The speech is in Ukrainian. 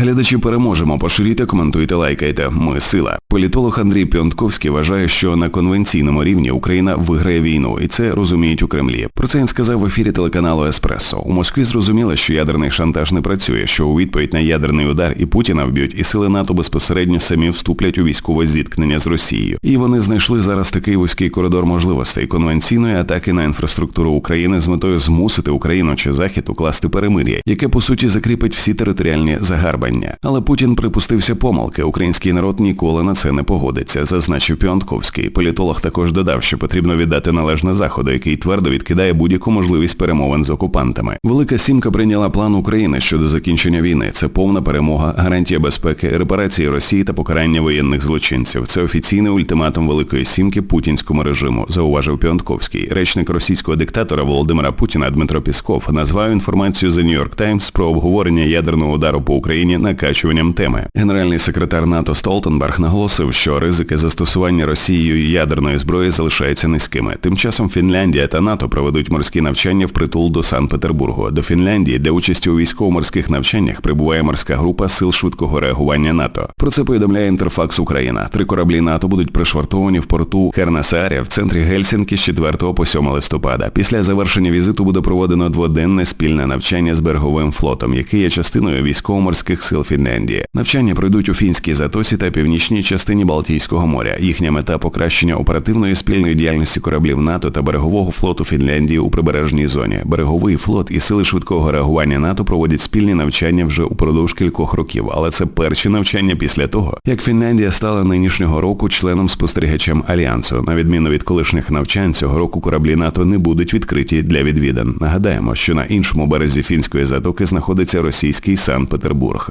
Глядачі переможемо, поширюйте, коментуйте, лайкайте. Ми сила. Політолог Андрій Піонтковський вважає, що на конвенційному рівні Україна виграє війну, і це розуміють у Кремлі. Про це він сказав в ефірі телеканалу Еспресо. У Москві зрозуміло, що ядерний шантаж не працює, що у відповідь на ядерний удар і Путіна вб'ють, і сили НАТО безпосередньо самі вступлять у військове зіткнення з Росією. І вони знайшли зараз такий вузький коридор можливостей конвенційної атаки на інфраструктуру України з метою змусити Україну чи Захід укласти перемир'я, яке по суті закріпить всі територіальні загарбання. Але Путін припустився помилки. Український народ ніколи на це не погодиться, зазначив Піонтковський. Політолог також додав, що потрібно віддати належне заходу, який твердо відкидає будь-яку можливість перемовин з окупантами. Велика Сімка прийняла план України щодо закінчення війни. Це повна перемога, гарантія безпеки, репарації Росії та покарання воєнних злочинців. Це офіційний ультиматум Великої Сімки путінському режиму, зауважив Піонтковський. Речник російського диктатора Володимира Путіна Дмитро Пісков назвав інформацію The New York Times про обговорення ядерного удару по Україні накачуванням теми. Генеральний секретар НАТО Столтенберг наголосив, що ризики застосування Росією ядерної зброї залишаються низькими. Тим часом Фінляндія та НАТО проведуть морські навчання в притул до Санкт-Петербургу. До Фінляндії для участі у військово-морських навчаннях прибуває морська група сил швидкого реагування НАТО. Про це повідомляє Інтерфакс Україна. Три кораблі НАТО будуть пришвартовані в порту Хернесарія в центрі Гельсінки з 4 по 7 листопада. Після завершення візиту буде проводено дводенне спільне навчання з береговим флотом, який є частиною військово-морських сил Фінляндії. Навчання пройдуть у фінській затоці та північній частині Балтійського моря. Їхня мета покращення оперативної спільної діяльності кораблів НАТО та берегового флоту Фінляндії у прибережній зоні. Береговий флот і сили швидкого реагування НАТО проводять спільні навчання вже упродовж кількох років, але це перші навчання після того, як Фінляндія стала нинішнього року членом-спостерігачем Альянсу. На відміну від колишніх навчань, цього року кораблі НАТО не будуть відкриті для відвідин. Нагадаємо, що на іншому березі фінської затоки знаходиться російський Санкт-Петербург.